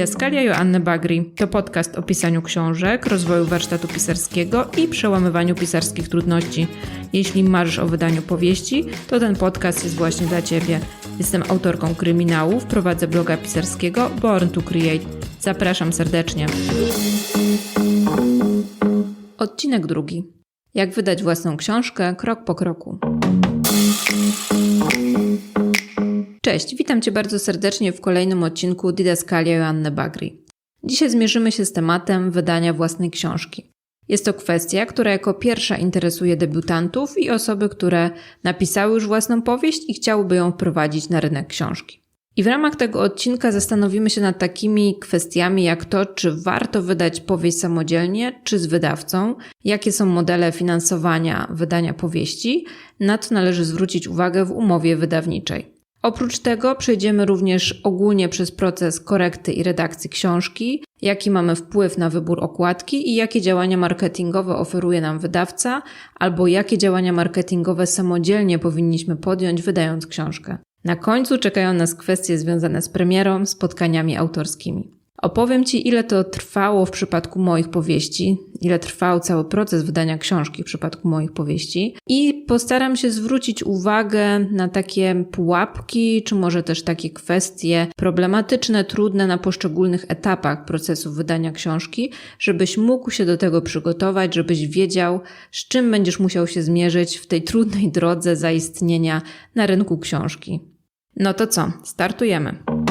Didaskalia Joanny Bagri to podcast o pisaniu książek, rozwoju warsztatu pisarskiego i przełamywaniu pisarskich trudności. Jeśli marzysz o wydaniu powieści, to ten podcast jest właśnie dla Ciebie. Jestem autorką kryminałów, prowadzę bloga pisarskiego Born to Create. Zapraszam serdecznie. Odcinek drugi. Jak wydać własną książkę krok po kroku. Cześć, witam Cię bardzo serdecznie w kolejnym odcinku Didaskalia Joanny Bagri. Dzisiaj zmierzymy się z tematem wydania własnej książki. Jest to kwestia, która jako pierwsza interesuje debiutantów i osoby, które napisały już własną powieść i chciałyby ją wprowadzić na rynek książki. I w ramach tego odcinka zastanowimy się nad takimi kwestiami jak to, czy warto wydać powieść samodzielnie, czy z wydawcą, jakie są modele finansowania wydania powieści, na co należy zwrócić uwagę w umowie wydawniczej. Oprócz tego przejdziemy również ogólnie przez proces korekty i redakcji książki, jaki mamy wpływ na wybór okładki i jakie działania marketingowe oferuje nam wydawca, albo jakie działania marketingowe samodzielnie powinniśmy podjąć, wydając książkę. Na końcu czekają nas kwestie związane z premierą, spotkaniami autorskimi. Opowiem Ci, ile to trwało w przypadku moich powieści, ile trwał cały proces wydania książki w przypadku moich powieści i postaram się zwrócić uwagę na takie pułapki, czy może też takie kwestie problematyczne, trudne na poszczególnych etapach procesu wydania książki, żebyś mógł się do tego przygotować, żebyś wiedział, z czym będziesz musiał się zmierzyć w tej trudnej drodze zaistnienia na rynku książki. No to co, startujemy.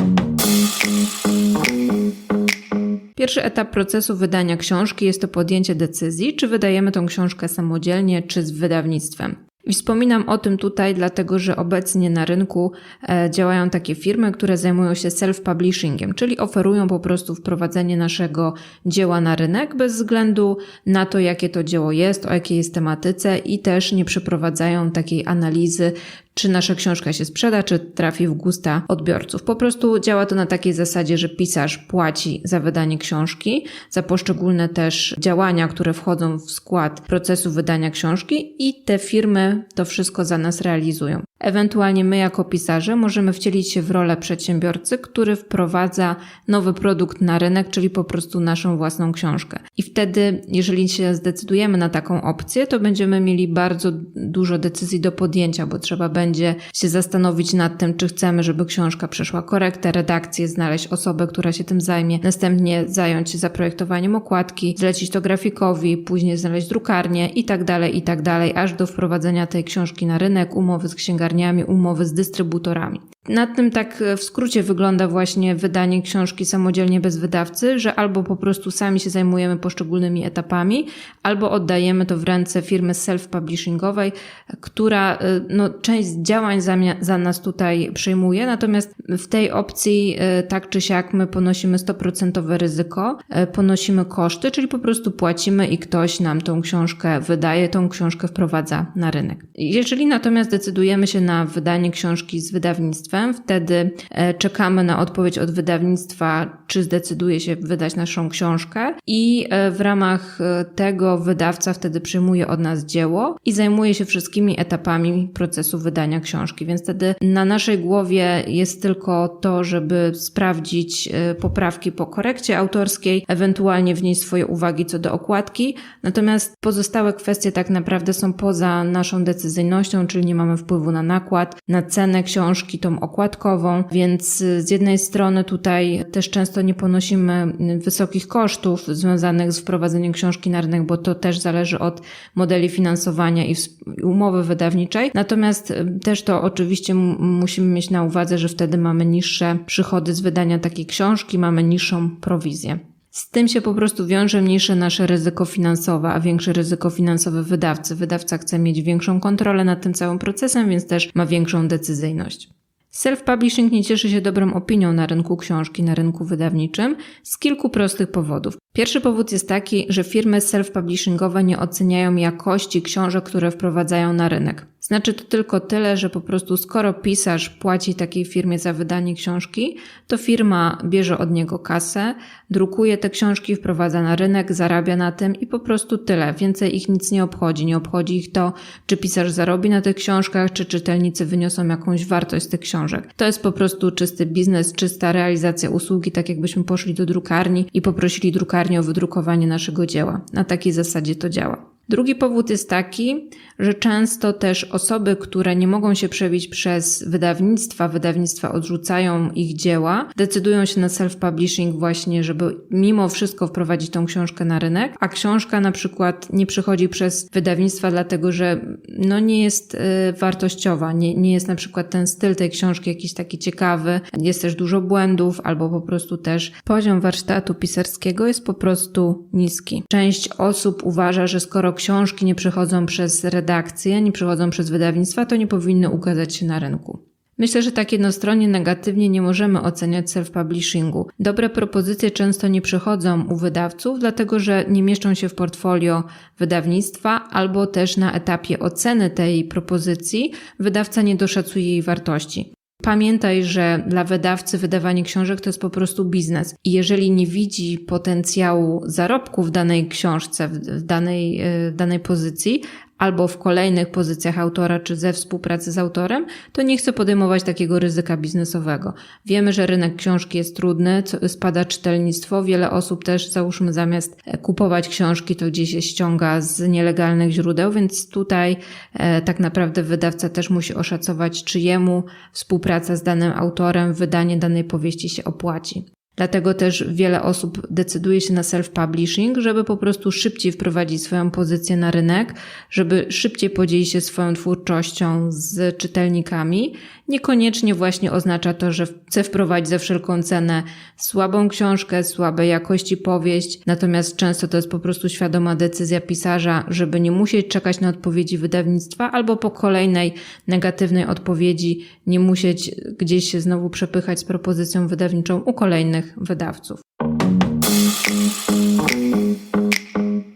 Pierwszy etap procesu wydania książki jest to podjęcie decyzji, czy wydajemy tą książkę samodzielnie, czy z wydawnictwem. I wspominam o tym tutaj, dlatego że obecnie na rynku e, działają takie firmy, które zajmują się self-publishingiem, czyli oferują po prostu wprowadzenie naszego dzieła na rynek bez względu na to, jakie to dzieło jest, o jakiej jest tematyce i też nie przeprowadzają takiej analizy, czy nasza książka się sprzeda, czy trafi w gusta odbiorców. Po prostu działa to na takiej zasadzie, że pisarz płaci za wydanie książki, za poszczególne też działania, które wchodzą w skład procesu wydania książki i te firmy to wszystko za nas realizują. Ewentualnie my, jako pisarze, możemy wcielić się w rolę przedsiębiorcy, który wprowadza nowy produkt na rynek, czyli po prostu naszą własną książkę. I wtedy, jeżeli się zdecydujemy na taką opcję, to będziemy mieli bardzo dużo decyzji do podjęcia, bo trzeba będzie się zastanowić nad tym, czy chcemy, żeby książka przeszła korektę, redakcję, znaleźć osobę, która się tym zajmie, następnie zająć się zaprojektowaniem okładki, zlecić to grafikowi, później znaleźć drukarnię i tak dalej, i tak dalej, aż do wprowadzenia tej książki na rynek, umowy z księgarnią umowy z dystrybutorami. Nad tym tak w skrócie wygląda właśnie wydanie książki samodzielnie bez wydawcy, że albo po prostu sami się zajmujemy poszczególnymi etapami, albo oddajemy to w ręce firmy self-publishingowej, która y, no, część działań za, za nas tutaj przejmuje, natomiast w tej opcji y, tak czy siak my ponosimy 100% ryzyko, y, ponosimy koszty, czyli po prostu płacimy i ktoś nam tą książkę wydaje, tą książkę wprowadza na rynek. Jeżeli natomiast decydujemy się na wydanie książki z wydawnictwem. Wtedy e, czekamy na odpowiedź od wydawnictwa, czy zdecyduje się wydać naszą książkę, i e, w ramach e, tego wydawca wtedy przyjmuje od nas dzieło i zajmuje się wszystkimi etapami procesu wydania książki. Więc wtedy na naszej głowie jest tylko to, żeby sprawdzić poprawki po korekcie autorskiej, ewentualnie wnieść swoje uwagi co do okładki. Natomiast pozostałe kwestie tak naprawdę są poza naszą decyzyjnością, czyli nie mamy wpływu na nakład, na cenę książki, tą okładkową, więc y, z jednej strony tutaj też często nie ponosimy wysokich kosztów związanych z wprowadzeniem książki na rynek, bo to też zależy od modeli finansowania i umowy wydawniczej. Natomiast też to oczywiście musimy mieć na uwadze, że wtedy mamy niższe przychody z wydania takiej książki, mamy niższą prowizję. Z tym się po prostu wiąże mniejsze nasze ryzyko finansowe, a większe ryzyko finansowe wydawcy. Wydawca chce mieć większą kontrolę nad tym całym procesem, więc też ma większą decyzyjność. Self-publishing nie cieszy się dobrą opinią na rynku książki, na rynku wydawniczym z kilku prostych powodów. Pierwszy powód jest taki, że firmy self-publishingowe nie oceniają jakości książek, które wprowadzają na rynek. Znaczy to tylko tyle, że po prostu skoro pisarz płaci takiej firmie za wydanie książki, to firma bierze od niego kasę, drukuje te książki, wprowadza na rynek, zarabia na tym i po prostu tyle. Więcej ich nic nie obchodzi. Nie obchodzi ich to, czy pisarz zarobi na tych książkach, czy czytelnicy wyniosą jakąś wartość z tych książek. To jest po prostu czysty biznes, czysta realizacja usługi, tak jakbyśmy poszli do drukarni i poprosili drukarnię o wydrukowanie naszego dzieła. Na takiej zasadzie to działa. Drugi powód jest taki, że często też osoby, które nie mogą się przebić przez wydawnictwa, wydawnictwa odrzucają ich dzieła, decydują się na self-publishing właśnie, żeby mimo wszystko wprowadzić tą książkę na rynek, a książka na przykład nie przychodzi przez wydawnictwa dlatego, że no nie jest y, wartościowa, nie, nie jest na przykład ten styl tej książki jakiś taki ciekawy, jest też dużo błędów albo po prostu też poziom warsztatu pisarskiego jest po prostu niski. Część osób uważa, że skoro książki nie przechodzą przez redakcję, nie przechodzą przez wydawnictwa, to nie powinny ukazać się na rynku. Myślę, że tak jednostronnie negatywnie nie możemy oceniać self-publishingu. Dobre propozycje często nie przychodzą u wydawców, dlatego że nie mieszczą się w portfolio wydawnictwa albo też na etapie oceny tej propozycji wydawca nie doszacuje jej wartości. Pamiętaj, że dla wydawcy wydawanie książek to jest po prostu biznes. I jeżeli nie widzi potencjału zarobku w danej książce, w danej, w danej pozycji, albo w kolejnych pozycjach autora, czy ze współpracy z autorem, to nie chce podejmować takiego ryzyka biznesowego. Wiemy, że rynek książki jest trudny, spada czytelnictwo, wiele osób też, załóżmy, zamiast e, kupować książki, to gdzieś ściąga z nielegalnych źródeł, więc tutaj e, tak naprawdę wydawca też musi oszacować, czy jemu współpraca z danym autorem, wydanie danej powieści się opłaci. Dlatego też wiele osób decyduje się na self-publishing, żeby po prostu szybciej wprowadzić swoją pozycję na rynek, żeby szybciej podzielić się swoją twórczością z czytelnikami. Niekoniecznie właśnie oznacza to, że chce wprowadzić za wszelką cenę słabą książkę, słabej jakości powieść, natomiast często to jest po prostu świadoma decyzja pisarza, żeby nie musieć czekać na odpowiedzi wydawnictwa albo po kolejnej negatywnej odpowiedzi nie musieć gdzieś się znowu przepychać z propozycją wydawniczą u kolejnych wydawców.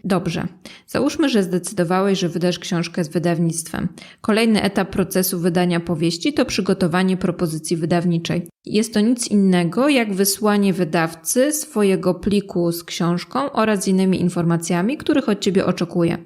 Dobrze. Załóżmy, że zdecydowałeś, że wydasz książkę z wydawnictwem. Kolejny etap procesu wydania powieści to przygotowanie propozycji wydawniczej. Jest to nic innego jak wysłanie wydawcy swojego pliku z książką oraz innymi informacjami, których od Ciebie oczekuje.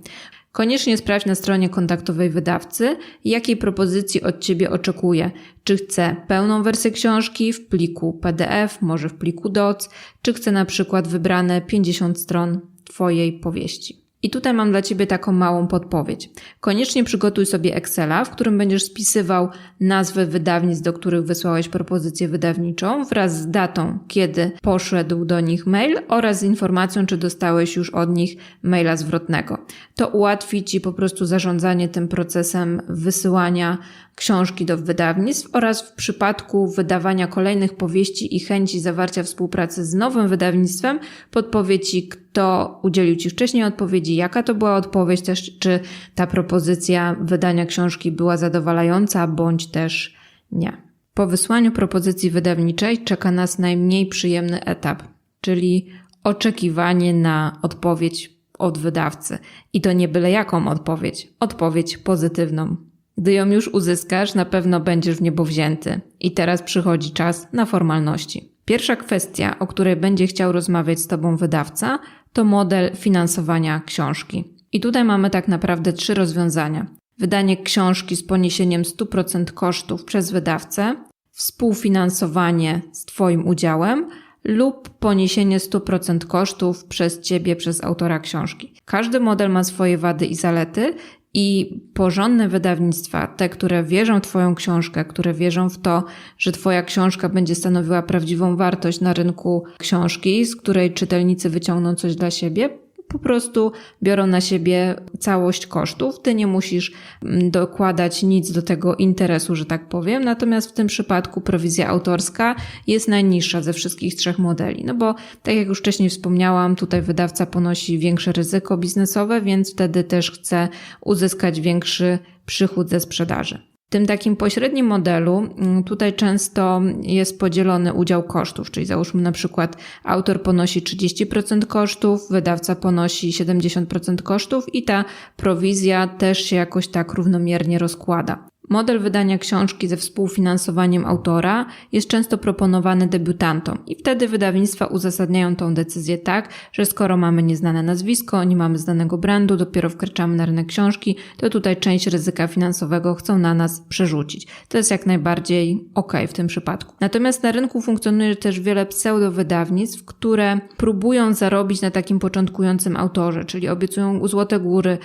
Koniecznie sprawdź na stronie kontaktowej wydawcy, jakiej propozycji od Ciebie oczekuje. Czy chce pełną wersję książki w pliku PDF, może w pliku DOC, czy chce na przykład wybrane 50 stron Twojej powieści. I tutaj mam dla Ciebie taką małą podpowiedź. Koniecznie przygotuj sobie Excela, w którym będziesz spisywał nazwy wydawnictw, do których wysłałeś propozycję wydawniczą wraz z datą, kiedy poszedł do nich mail oraz z informacją, czy dostałeś już od nich maila zwrotnego. To ułatwi Ci po prostu zarządzanie tym procesem wysyłania książki do wydawnictw oraz w przypadku wydawania kolejnych powieści i chęci zawarcia współpracy z nowym wydawnictwem podpowie Ci, kto udzielił Ci wcześniej odpowiedzi, jaka to była odpowiedź, też czy ta propozycja wydania książki była zadowalająca, bądź też nie. Po wysłaniu propozycji wydawniczej czeka nas najmniej przyjemny etap, czyli oczekiwanie na odpowiedź od wydawcy. I to nie byle jaką odpowiedź, odpowiedź pozytywną. Gdy ją już uzyskasz, na pewno będziesz w niebo wzięty. I teraz przychodzi czas na formalności. Pierwsza kwestia, o której będzie chciał rozmawiać z Tobą wydawca, to model finansowania książki. I tutaj mamy tak naprawdę trzy rozwiązania. Wydanie książki z poniesieniem 100% kosztów przez wydawcę, współfinansowanie z Twoim udziałem lub poniesienie 100% kosztów przez Ciebie, przez autora książki. Każdy model ma swoje wady i zalety i porządne wydawnictwa, te, które wierzą w Twoją książkę, które wierzą w to, że Twoja książka będzie stanowiła prawdziwą wartość na rynku książki, z której czytelnicy wyciągną coś dla siebie, po prostu biorą na siebie całość kosztów. Ty nie musisz mm, dokładać nic do tego interesu, że tak powiem. Natomiast w tym przypadku prowizja autorska jest najniższa ze wszystkich trzech modeli. No bo, tak jak już wcześniej wspomniałam, tutaj wydawca ponosi większe ryzyko biznesowe, więc wtedy też chce uzyskać większy przychód ze sprzedaży. W tym takim pośrednim modelu mm, tutaj często jest podzielony udział kosztów, czyli załóżmy na przykład autor ponosi 30% kosztów, wydawca ponosi 70% kosztów i ta prowizja też się jakoś tak równomiernie rozkłada. Model wydania książki ze współfinansowaniem autora jest często proponowany debiutantom i wtedy wydawnictwa uzasadniają tą decyzję tak, że skoro mamy nieznane nazwisko, nie mamy znanego brandu, dopiero wkraczamy na rynek książki, to tutaj część ryzyka finansowego chcą na nas przerzucić. To jest jak najbardziej ok w tym przypadku. Natomiast na rynku funkcjonuje też wiele pseudowydawnictw, które próbują zarobić na takim początkującym autorze, czyli obiecują złote góry,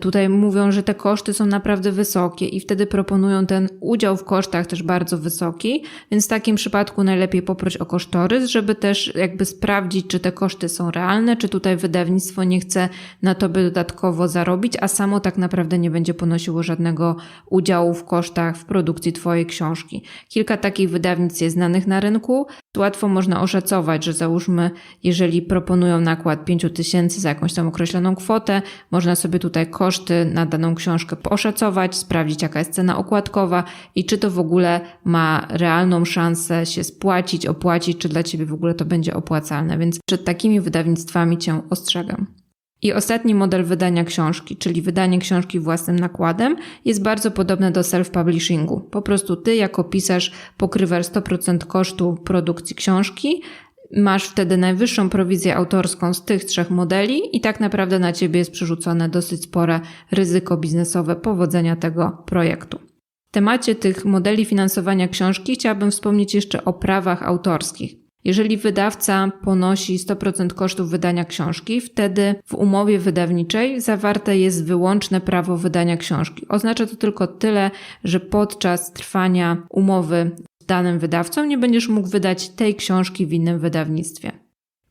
tutaj mówią, że te koszty są naprawdę wysokie i wtedy proponują proponują ten udział w kosztach też bardzo wysoki, więc w takim przypadku najlepiej poprosić o kosztorys, żeby też jakby sprawdzić, czy te koszty są realne, czy tutaj wydawnictwo nie chce na tobie dodatkowo zarobić, a samo tak naprawdę nie będzie ponosiło żadnego udziału w kosztach w produkcji twojej książki. Kilka takich wydawnictw jest znanych na rynku. Łatwo można oszacować, że załóżmy, jeżeli proponują nakład 5 tysięcy za jakąś tam określoną kwotę, można sobie tutaj koszty na daną książkę oszacować, sprawdzić jaka jest cena okładkowa i czy to w ogóle ma realną szansę się spłacić, opłacić, czy dla Ciebie w ogóle to będzie opłacalne. Więc przed takimi wydawnictwami Cię ostrzegam. I ostatni model wydania książki, czyli wydanie książki własnym nakładem, jest bardzo podobne do self-publishingu. Po prostu ty jako pisarz pokrywasz 100% kosztu produkcji książki, masz wtedy najwyższą prowizję autorską z tych trzech modeli i tak naprawdę na ciebie jest przerzucone dosyć spore ryzyko biznesowe powodzenia tego projektu. Temacie tych modeli finansowania książki chciałabym wspomnieć jeszcze o prawach autorskich. Jeżeli wydawca ponosi 100% kosztów wydania książki, wtedy w umowie wydawniczej zawarte jest wyłączne prawo wydania książki. Oznacza to tylko tyle, że podczas trwania umowy z danym wydawcą nie będziesz mógł wydać tej książki w innym wydawnictwie.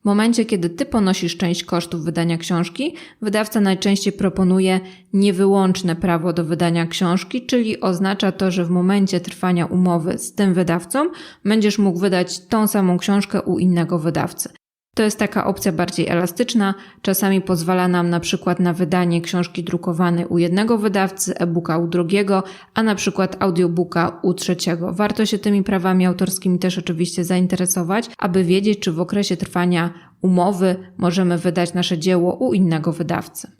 Momencie, kiedy ty ponosisz część kosztów wydania książki, wydawca najczęściej proponuje niewyłączne prawo do wydania książki, czyli oznacza to, że w momencie trwania umowy z tym wydawcą będziesz mógł wydać tą samą książkę u innego wydawcy. To jest taka opcja bardziej elastyczna. Czasami pozwala nam na przykład na wydanie książki drukowanej u jednego wydawcy, e-booka u drugiego, a na przykład audiobooka u trzeciego. Warto się tymi prawami autorskimi też oczywiście zainteresować, aby wiedzieć, czy w okresie trwania umowy możemy wydać nasze dzieło u innego wydawcy.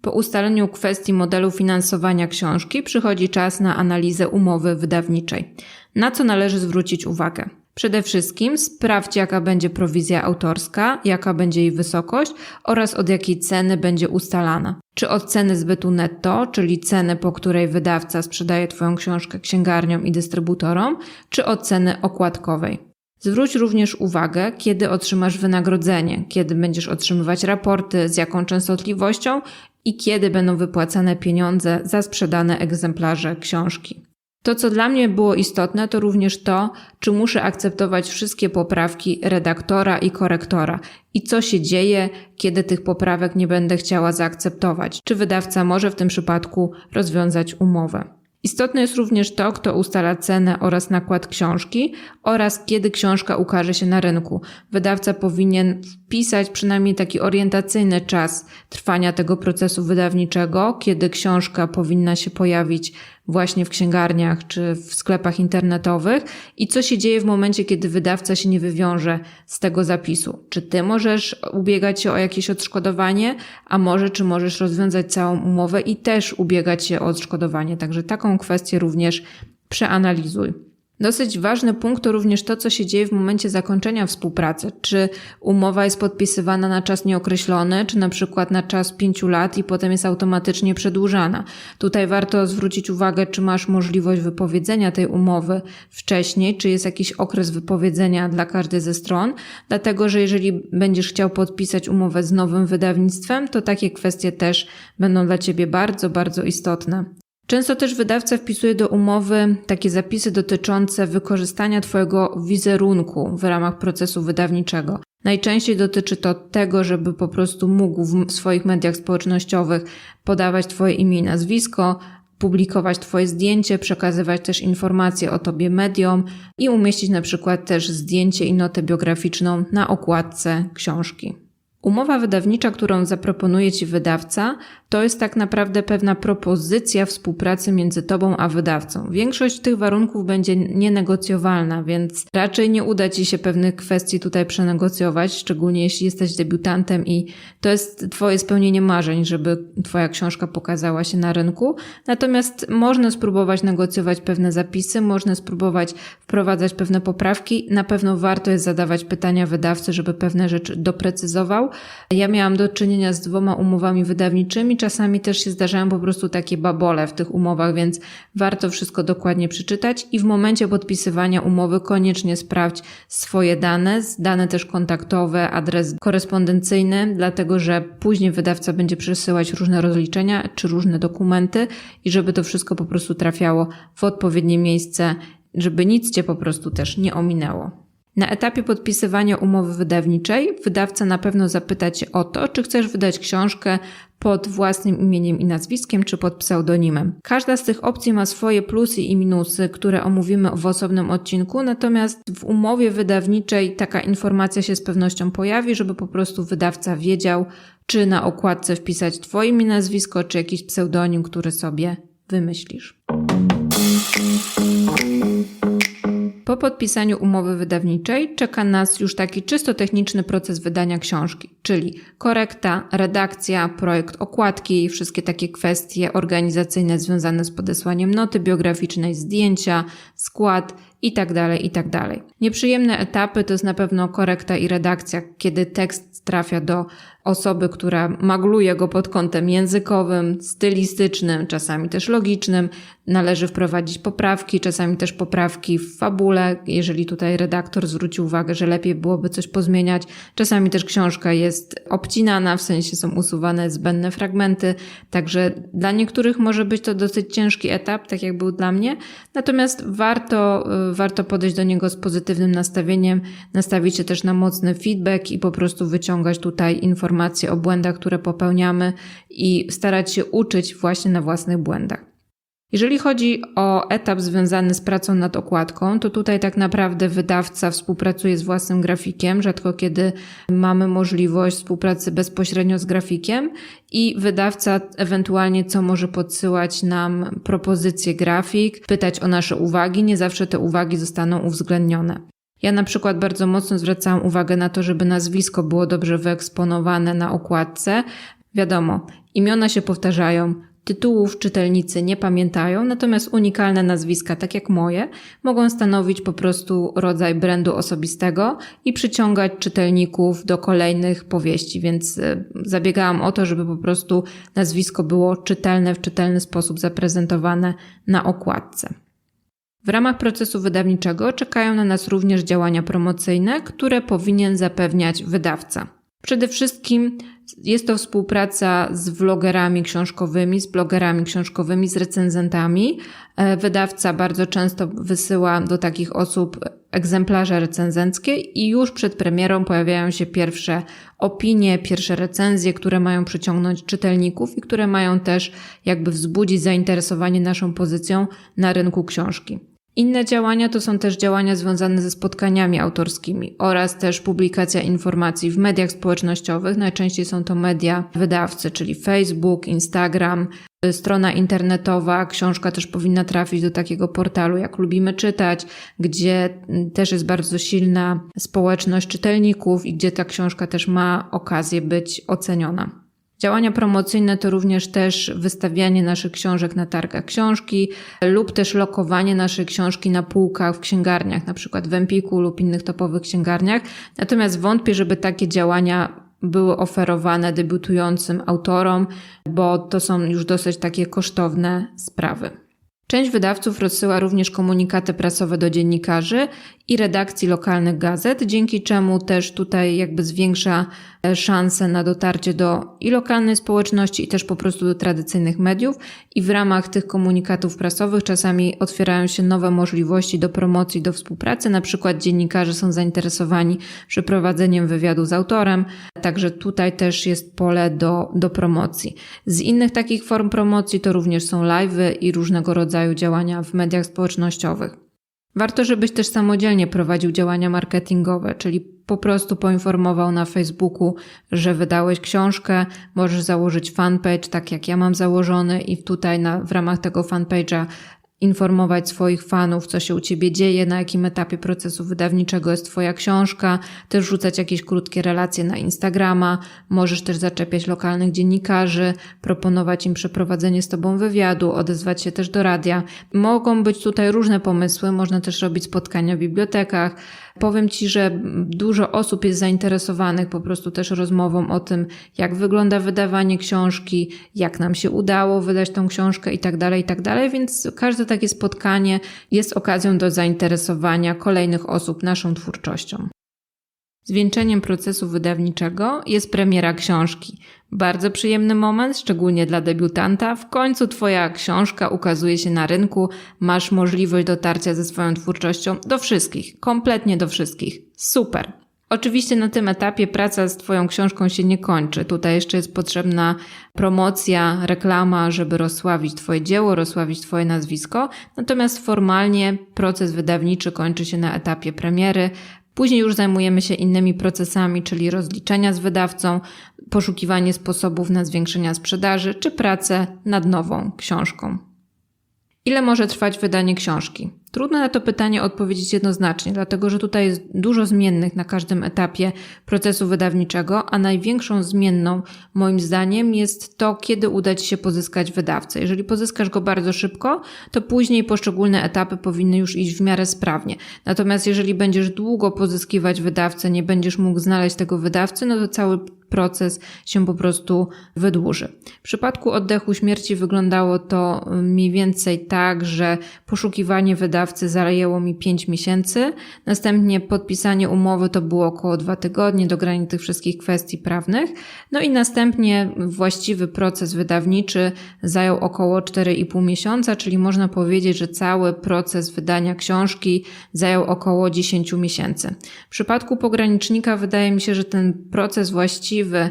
Po ustaleniu kwestii modelu finansowania książki przychodzi czas na analizę umowy wydawniczej. Na co należy zwrócić uwagę? Przede wszystkim sprawdź, jaka będzie prowizja autorska, jaka będzie jej wysokość oraz od jakiej ceny będzie ustalana. Czy od ceny zbytu netto, czyli ceny, po której wydawca sprzedaje Twoją książkę księgarniom i dystrybutorom, czy od ceny okładkowej. Zwróć również uwagę, kiedy otrzymasz wynagrodzenie, kiedy będziesz otrzymywać raporty, z jaką częstotliwością i kiedy będą wypłacane pieniądze za sprzedane egzemplarze książki. To, co dla mnie było istotne, to również to, czy muszę akceptować wszystkie poprawki redaktora i korektora i co się dzieje, kiedy tych poprawek nie będę chciała zaakceptować. Czy wydawca może w tym przypadku rozwiązać umowę. Istotne jest również to, kto ustala cenę oraz nakład książki oraz kiedy książka ukaże się na rynku. Wydawca powinien wpisać przynajmniej taki orientacyjny czas trwania tego procesu wydawniczego, kiedy książka powinna się pojawić właśnie w księgarniach czy w sklepach internetowych i co się dzieje w momencie, kiedy wydawca się nie wywiąże z tego zapisu. Czy ty możesz ubiegać się o jakieś odszkodowanie, a może czy możesz rozwiązać całą umowę i też ubiegać się o odszkodowanie. Także taką kwestię również przeanalizuj. Dosyć ważny punkt to również to, co się dzieje w momencie zakończenia współpracy. Czy umowa jest podpisywana na czas nieokreślony, czy na przykład na czas pięciu lat i potem jest automatycznie przedłużana. Tutaj warto zwrócić uwagę, czy masz możliwość wypowiedzenia tej umowy wcześniej, czy jest jakiś okres wypowiedzenia dla każdej ze stron, dlatego że jeżeli będziesz chciał podpisać umowę z nowym wydawnictwem, to takie kwestie też będą dla Ciebie bardzo, bardzo istotne. Często też wydawca wpisuje do umowy takie zapisy dotyczące wykorzystania Twojego wizerunku w ramach procesu wydawniczego. Najczęściej dotyczy to tego, żeby po prostu mógł w swoich mediach społecznościowych podawać Twoje imię i nazwisko, publikować Twoje zdjęcie, przekazywać też informacje o Tobie mediom i umieścić na przykład też zdjęcie i notę biograficzną na okładce książki. Umowa wydawnicza, którą zaproponuje Ci wydawca, to jest tak naprawdę pewna propozycja współpracy między Tobą a wydawcą. Większość tych warunków będzie nienegocjowalna, więc raczej nie uda Ci się pewnych kwestii tutaj przenegocjować, szczególnie jeśli jesteś debiutantem i to jest Twoje spełnienie marzeń, żeby Twoja książka pokazała się na rynku. Natomiast można spróbować negocjować pewne zapisy, można spróbować wprowadzać pewne poprawki. Na pewno warto jest zadawać pytania wydawcy, żeby pewne rzeczy doprecyzował. Ja miałam do czynienia z dwoma umowami wydawniczymi, czasami też się zdarzają po prostu takie babole w tych umowach, więc warto wszystko dokładnie przeczytać i w momencie podpisywania umowy koniecznie sprawdź swoje dane, dane też kontaktowe, adres korespondencyjny, dlatego że później wydawca będzie przesyłać różne rozliczenia czy różne dokumenty i żeby to wszystko po prostu trafiało w odpowiednie miejsce, żeby nic cię po prostu też nie ominęło. Na etapie podpisywania umowy wydawniczej wydawca na pewno zapyta Cię o to, czy chcesz wydać książkę pod własnym imieniem i nazwiskiem, czy pod pseudonimem. Każda z tych opcji ma swoje plusy i minusy, które omówimy w osobnym odcinku, natomiast w umowie wydawniczej taka informacja się z pewnością pojawi, żeby po prostu wydawca wiedział, czy na okładce wpisać Twoje imię, nazwisko, czy jakiś pseudonim, który sobie wymyślisz. Po podpisaniu umowy wydawniczej czeka nas już taki czysto techniczny proces wydania książki, czyli korekta, redakcja, projekt okładki, wszystkie takie kwestie organizacyjne związane z podesłaniem noty biograficznej, zdjęcia, skład itd., tak itd. Tak Nieprzyjemne etapy to jest na pewno korekta i redakcja, kiedy tekst trafia do osoby, która magluje go pod kątem językowym, stylistycznym, czasami też logicznym. Należy wprowadzić poprawki, czasami też poprawki w fabule, jeżeli tutaj redaktor zwróci uwagę, że lepiej byłoby coś pozmieniać. Czasami też książka jest obcinana, w sensie są usuwane zbędne fragmenty, także dla niektórych może być to dosyć ciężki etap, tak jak był dla mnie. Natomiast warto, y, warto podejść do niego z pozytywnym nastawieniem, nastawić się też na mocny feedback i po prostu wyciągać tutaj informacje informacje o błędach, które popełniamy i starać się uczyć właśnie na własnych błędach. Jeżeli chodzi o etap związany z pracą nad okładką, to tutaj tak naprawdę wydawca współpracuje z własnym grafikiem, rzadko kiedy mamy możliwość współpracy bezpośrednio z grafikiem i wydawca ewentualnie co może podsyłać nam propozycje grafik, pytać o nasze uwagi, nie zawsze te uwagi zostaną uwzględnione. Ja na przykład bardzo mocno zwracałam uwagę na to, żeby nazwisko było dobrze wyeksponowane na okładce. Wiadomo, imiona się powtarzają, tytułów czytelnicy nie pamiętają, natomiast unikalne nazwiska, tak jak moje, mogą stanowić po prostu rodzaj brandu osobistego i przyciągać czytelników do kolejnych powieści, więc e, zabiegałam o to, żeby po prostu nazwisko było czytelne, w czytelny sposób zaprezentowane na okładce. W ramach procesu wydawniczego czekają na nas również działania promocyjne, które powinien zapewniać wydawca. Przede wszystkim jest to współpraca z vlogerami książkowymi, z blogerami książkowymi, z recenzentami. E, wydawca bardzo często wysyła do takich osób egzemplarze recenzenckie i już przed premierą pojawiają się pierwsze opinie, pierwsze recenzje, które mają przyciągnąć czytelników i które mają też jakby wzbudzić zainteresowanie naszą pozycją na rynku książki. Inne działania to są też działania związane ze spotkaniami autorskimi oraz też publikacja informacji w mediach społecznościowych. Najczęściej są to media wydawcy, czyli Facebook, Instagram, strona internetowa. Książka też powinna trafić do takiego portalu, jak lubimy czytać, gdzie też jest bardzo silna społeczność czytelników i gdzie ta książka też ma okazję być oceniona. Działania promocyjne to również też wystawianie naszych książek na targach książki lub też lokowanie naszej książki na półkach w księgarniach, na przykład w Empiku lub innych topowych księgarniach. Natomiast wątpię, żeby takie działania były oferowane debiutującym autorom, bo to są już dosyć takie kosztowne sprawy. Część wydawców rozsyła również komunikaty prasowe do dziennikarzy i redakcji lokalnych gazet, dzięki czemu też tutaj jakby zwiększa e, szanse na dotarcie do i lokalnej społeczności, i też po prostu do tradycyjnych mediów. I w ramach tych komunikatów prasowych czasami otwierają się nowe możliwości do promocji, do współpracy. Na przykład dziennikarze są zainteresowani przeprowadzeniem wywiadu z autorem, także tutaj też jest pole do, do promocji. Z innych takich form promocji to również są live'y i różnego rodzaju działania w mediach społecznościowych. Warto, żebyś też samodzielnie prowadził działania marketingowe, czyli po prostu poinformował na Facebooku, że wydałeś książkę, możesz założyć fanpage, tak jak ja mam założony i tutaj na, w ramach tego fanpage'a informować swoich fanów, co się u ciebie dzieje, na jakim etapie procesu wydawniczego jest twoja książka, też rzucać jakieś krótkie relacje na Instagrama, możesz też zaczepiać lokalnych dziennikarzy, proponować im przeprowadzenie z tobą wywiadu, odezwać się też do radia. Mogą być tutaj różne pomysły, można też robić spotkania w bibliotekach. Powiem ci, że dużo osób jest zainteresowanych po prostu też rozmową o tym, jak wygląda wydawanie książki, jak nam się udało wydać tą książkę i tak dalej, i tak dalej, więc takie spotkanie jest okazją do zainteresowania kolejnych osób naszą twórczością. Zwieńczeniem procesu wydawniczego jest premiera książki. Bardzo przyjemny moment, szczególnie dla debiutanta. W końcu Twoja książka ukazuje się na rynku, masz możliwość dotarcia ze swoją twórczością do wszystkich, kompletnie do wszystkich. Super! Oczywiście na tym etapie praca z Twoją książką się nie kończy. Tutaj jeszcze jest potrzebna promocja, reklama, żeby rozsławić Twoje dzieło, rozsławić Twoje nazwisko. Natomiast formalnie proces wydawniczy kończy się na etapie premiery. Później już zajmujemy się innymi procesami, czyli rozliczenia z wydawcą, poszukiwanie sposobów na zwiększenie sprzedaży czy pracę nad nową książką. Ile może trwać wydanie książki? Trudno na to pytanie odpowiedzieć jednoznacznie, dlatego że tutaj jest dużo zmiennych na każdym etapie procesu wydawniczego, a największą zmienną moim zdaniem jest to, kiedy uda Ci się pozyskać wydawcę. Jeżeli pozyskasz go bardzo szybko, to później poszczególne etapy powinny już iść w miarę sprawnie. Natomiast jeżeli będziesz długo pozyskiwać wydawcę, nie będziesz mógł znaleźć tego wydawcy, no to cały proces się po prostu wydłuży. W przypadku oddechu śmierci wyglądało to mniej więcej tak, że poszukiwanie wydawcy zajęło mi 5 miesięcy, następnie podpisanie umowy to było około 2 tygodnie, dogranie tych wszystkich kwestii prawnych, no i następnie właściwy proces wydawniczy zajął około 4,5 miesiąca, czyli można powiedzieć, że cały proces wydania książki zajął około 10 miesięcy. W przypadku pogranicznika wydaje mi się, że ten proces właściwy właściwy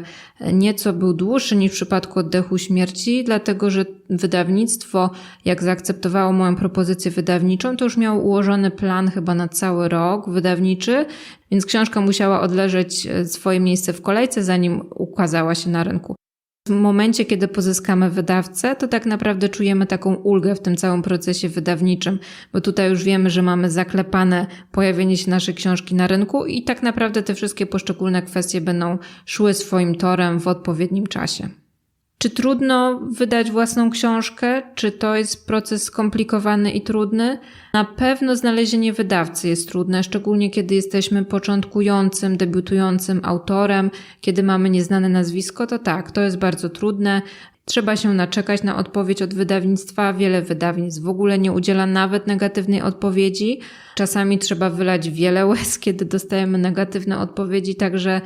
nieco był dłuższy niż w przypadku oddechu śmierci, dlatego że wydawnictwo, jak zaakceptowało moją propozycję wydawniczą, to już miało ułożony plan chyba na cały rok wydawniczy, więc książka musiała odleżeć swoje miejsce w kolejce, zanim ukazała się na rynku. W momencie, kiedy pozyskamy wydawcę, to tak naprawdę czujemy taką ulgę w tym całym procesie wydawniczym, bo tutaj już wiemy, że mamy zaklepane pojawienie się naszej książki na rynku i tak naprawdę te wszystkie poszczególne kwestie będą szły swoim torem w odpowiednim czasie. Czy trudno wydać własną książkę? Czy to jest proces skomplikowany i trudny? Na pewno znalezienie wydawcy jest trudne, szczególnie kiedy jesteśmy początkującym, debiutującym autorem, kiedy mamy nieznane nazwisko, to tak, to jest bardzo trudne. Trzeba się naczekać na odpowiedź od wydawnictwa. Wiele wydawnictw w ogóle nie udziela nawet negatywnej odpowiedzi. Czasami trzeba wylać wiele łez, kiedy dostajemy negatywne odpowiedzi, także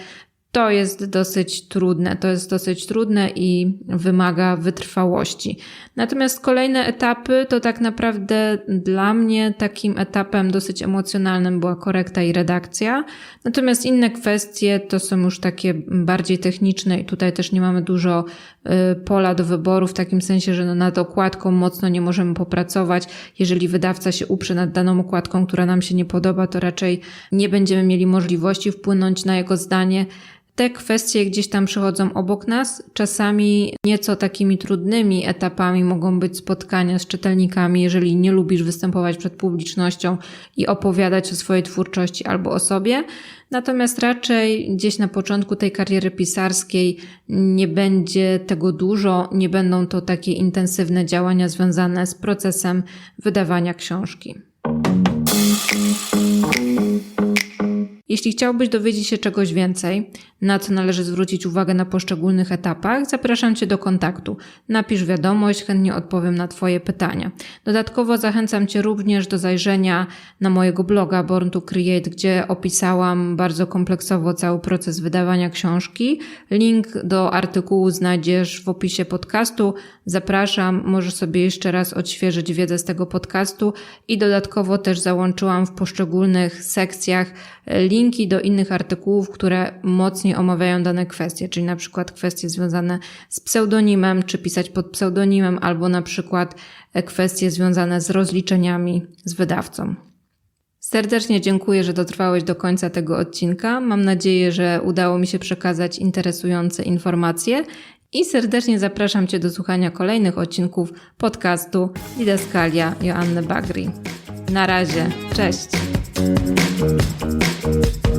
to jest dosyć trudne, to jest dosyć trudne i wymaga wytrwałości. Natomiast kolejne etapy to tak naprawdę dla mnie takim etapem dosyć emocjonalnym była korekta i redakcja. Natomiast inne kwestie to są już takie bardziej techniczne i tutaj też nie mamy dużo y, pola do wyboru w takim sensie, że nad okładką mocno nie możemy popracować. Jeżeli wydawca się uprze nad daną okładką, która nam się nie podoba, to raczej nie będziemy mieli możliwości wpłynąć na jego zdanie te kwestie gdzieś tam przychodzą obok nas. Czasami nieco takimi trudnymi etapami mogą być spotkania z czytelnikami, jeżeli nie lubisz występować przed publicznością i opowiadać o swojej twórczości albo o sobie. Natomiast raczej gdzieś na początku tej kariery pisarskiej nie będzie tego dużo, nie będą to takie intensywne działania związane z procesem wydawania książki. Jeśli chciałbyś dowiedzieć się czegoś więcej, na co należy zwrócić uwagę na poszczególnych etapach, zapraszam Cię do kontaktu. Napisz wiadomość, chętnie odpowiem na Twoje pytania. Dodatkowo zachęcam Cię również do zajrzenia na mojego bloga Born to Create, gdzie opisałam bardzo kompleksowo cały proces wydawania książki. Link do artykułu znajdziesz w opisie podcastu. Zapraszam, możesz sobie jeszcze raz odświeżyć wiedzę z tego podcastu i dodatkowo też załączyłam w poszczególnych sekcjach linki do innych artykułów, które mocniej omawiają dane kwestie, czyli na przykład kwestie związane z pseudonimem, czy pisać pod pseudonimem, albo na przykład kwestie związane z rozliczeniami z wydawcą. Serdecznie dziękuję, że dotrwałeś do końca tego odcinka. Mam nadzieję, że udało mi się przekazać interesujące informacje i serdecznie zapraszam Cię do słuchania kolejnych odcinków podcastu Didaskalia Joanny Bagri. Na razie, cześć! thank you